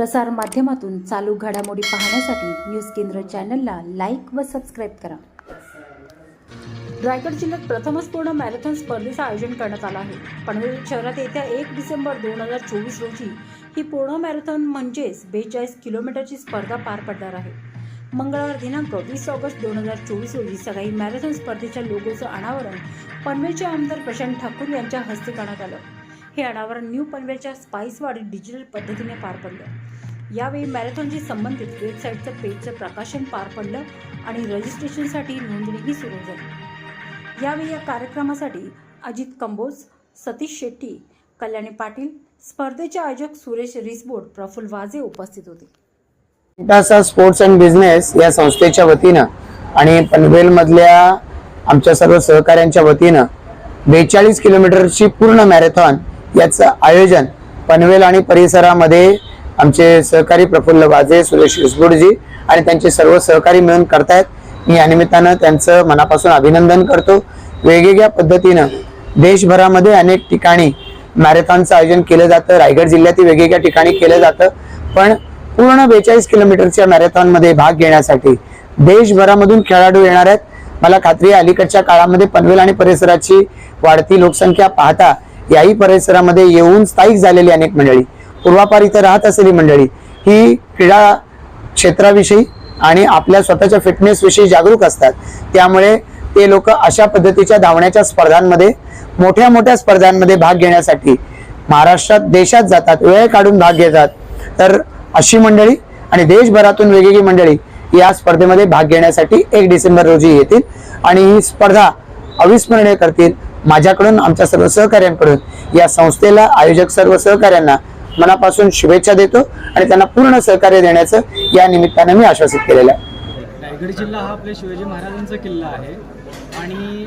प्रसार माध्यमातून चालू घडामोडी पाहण्यासाठी न्यूज केंद्र चॅनलला लाईक व सबस्क्राईब करा. रायगड जिल्ह्यात प्रथमच पूर्ण मॅरेथॉन स्पर्धेचं आयोजन करण्यात आलं आहे. पनवेल शहरात येत्या एक डिसेंबर दोन हजार चोवीस रोजी ही पूर्ण मॅरेथॉन म्हणजेच बेचाळीस किलोमीटरची स्पर्धा पार पडणार आहे. मंगळवार दिनांक वीस ऑगस्ट दोन हजार चोवीस रोजी सकाळी मॅरेथॉन स्पर्धेच्या लोगोचं अनावरण पनवेलचे आमदार प्रशांत ठाकूर यांच्या हस्ते करण्यात आलं. हे अनावरण न्यू पनवेलच्या स्पाईसवाडी डिजिटल पद्धतीने पार पडलं. यावेळी मॅरेथॉनशी संबंधित वेबसाईटचं पेजचं प्रकाशन पार पडलं आणि रजिस्ट्रेशनसाठी नोंदणीही सुरू झाली. यावेळी या कार्यक्रमासाठी अजित कंबोज सतीश शेट्टी कल्याणी पाटील स्पर्धेचे आयोजक सुरेश रिसबोर्ड प्रफुल्ल वाजे उपस्थित होते. विकासा स्पोर्ट्स अँड बिझनेस या संस्थेच्या वतीनं आणि पनवेलमधल्या आमच्या सर्व सहकाऱ्यांच्या वतीनं बेचाळीस किलोमीटरची पूर्ण मॅरेथॉन याचं आयोजन पनवेल आणि परिसरामध्ये आमचे सहकारी प्रफुल्ल वाजे सुरेश रिसबोडजी आणि त्यांचे सर्व सहकारी मिळून करतायत. मी या निमित्तानं त्यांचं मनापासून अभिनंदन करतो. वेगवेगळ्या पद्धतीनं देशभरामध्ये अनेक ठिकाणी मॅरेथॉनचं आयोजन केलं जातं. रायगड जिल्ह्यातील वेगवेगळ्या ठिकाणी केलं जातं. पण पूर्ण बेचाळीस किलोमीटरच्या मॅरेथॉनमध्ये भाग घेण्यासाठी देशभरामधून खेळाडू येणार आहेत. मला खात्री आहे अलीकडच्या काळामध्ये पनवेल आणि परिसराची वाढती लोकसंख्या पाहता याही परिसरामध्ये येऊन स्थायिक झालेली अनेक मंडळी. पूर्वापार इथं राहत असलेली मंडळी ही क्रीडा क्षेत्राविषयी आणि आपल्या स्वतःच्या फिटनेसविषयी जागरूक असतात. त्यामुळे ते लोक अशा पद्धतीच्या धावण्याच्या स्पर्धांमध्ये मोठ्या मोठ्या स्पर्धांमध्ये भाग घेण्यासाठी महाराष्ट्रात देशात जातात वेळ काढून भाग घेतात. तर अशी मंडळी आणि देशभरातून वेगवेगळी मंडळी या स्पर्धेमध्ये भाग घेण्यासाठी एक डिसेंबर रोजी येतील आणि ही स्पर्धा अविस्मरणीय करतील. माझ्याकडून आमच्या सर्व सहकार्यांकडून या संस्थेला आयोजक सर्व सहकार्यांना मनापासून शुभेच्छा देतो आणि त्यांना पूर्ण सहकार्य देण्याचं या निमित्तानं मी आश्वासित केलेलं आहे. रायगड जिल्हा हा आपल्या शिवाजी महाराजांचा किल्ला आहे. आणि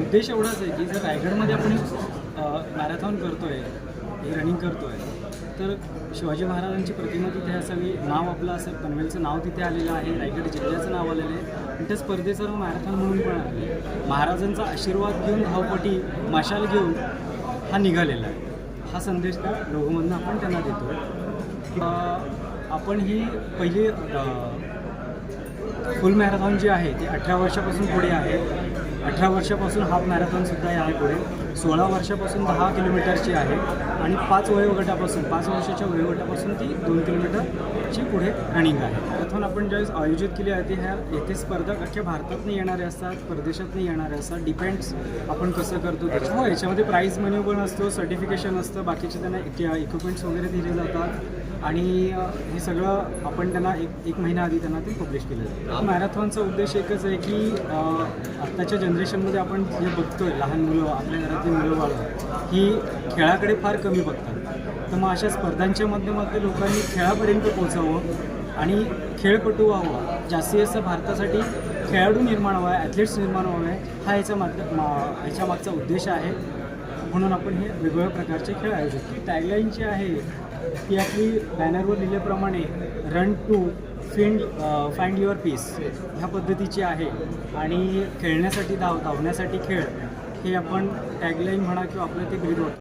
उद्देश एवढाच आहे की जर रायगडमध्ये आपण मॅरेथॉन करतोय रनिंग करतोय तर शिवाजी महाराजांची प्रतिमा तिथे असावी. नाव आपलं असेल पनवेलचं नाव तिथे आलेलं आहे. रायगड जिल्ह्याचं नाव आलेलं आहे. आणि त्या स्पर्धेचं मॅरेथॉन म्हणून पण आहे. महाराजांचा आशीर्वाद घेऊन धावपटी माशाल घेऊन हा निघालेला आहे. हा संदेश त्या लोगोमधनं आपण त्यांना देतो आपण ही पहिली फुल मॅरेथॉन जी आहे ती अठरा वर्षापासून पुढे आहे. अठरा वर्षापासून हाफ मॅरेथॉनसुद्धा आहे पुढे. सोळा वर्षापासून दहा किलोमीटरची आहे. आणि पाच वयोगटापासून पाच वर्षाच्या वयोगटापासून ती दोन किलोमीटरची पुढे रनिंग आहे. मॅरेथॉन आपण ज्यावेळेस आयोजित केली आहे ती ह्या येथे स्पर्धक अख्ख्या भारतातनं येणारे असतात परदेशातनं येणारे असतात. डिपेंड्स आपण कसं करतो त्याच्या हो याच्यामध्ये प्राईज मनी पण असतो सर्टिफिकेशन असतं बाकीचे त्यांना इक्विपमेंट्स वगैरे दिले जातात. आणि हे सगळं आपण त्यांना एक एक महिना आधी त्यांना ते पब्लिश केलं जातं. मॅरेथॉनचा उद्देश एकच आहे की आत्ताच्या जनरेशनमध्ये आपण जे बघतोय लहान मुलं आपल्या घरातली मुलं बाळ ही खेळाकडे फार कमी बघतात. तर मग अशा स्पर्धांच्या माध्यमातून लोकांनी खेळापर्यंत पोहोचावं आणि खेळपटू व्हावं. जास्तीत जास्त भारतासाठी खेळाडू निर्माण व्हावे ॲथलीट्स निर्माण व्हावे हा याचा माध्यम मा ह्याच्या मागचा उद्देश आहे. म्हणून आपण हे वेगवेगळ्या प्रकारचे खेळ आयोजित की टॅगलाईन जी आहे ती आपली बॅनरवर लिहिल्याप्रमाणे run to find find your peace ह्या पद्धतीची आहे. आणि खेळण्यासाठी धाव धावण्यासाठी खेळ हे आपण टॅगलाईन म्हणा किंवा आपलं ते ब्रीद